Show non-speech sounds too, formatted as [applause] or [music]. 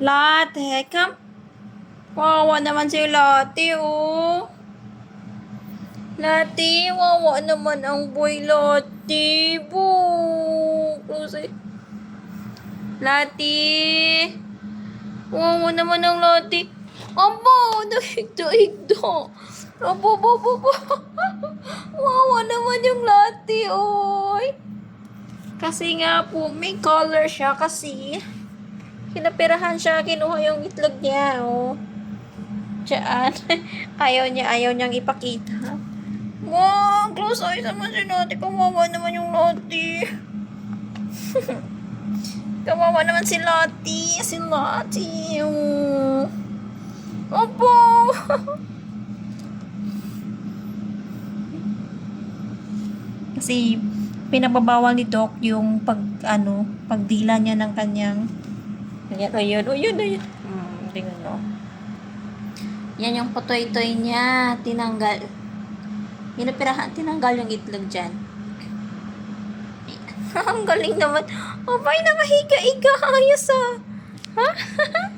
Latte, come. Wawa naman si Latte, oh. Latte, wawa naman ang boy Latte. Boo. It. Latte. Wawa naman ang Latte. Abo, nahigdo-higdo. Abo, abo, abo. [laughs] Wawa naman yung Latte, oy. Kasi nga po, may color siya kasi kinapirahan siya, kinuha yung itlog niya, oh. Diyan. [laughs] Ayaw niya, ayaw niyang ipakita. Wow, close eyes naman si Lottie. Kawawa naman yung Lottie. [laughs] Kawawa naman si Lottie. Si Lottie. Oh. Opo. [laughs] Kasi pinababawal ni Doc yung pag ano, pagdila niya ng kanyang Ayan, ayun, oh, yun, ayun. Hmm, tingnan mo. Yan yung potoy-toy niya. Tinanggal. Pinapirahan, tinanggal yung itlog dyan. [laughs] Ang galing naman. Abay, nakahiga-iga. Ayos ah. Ha? [laughs]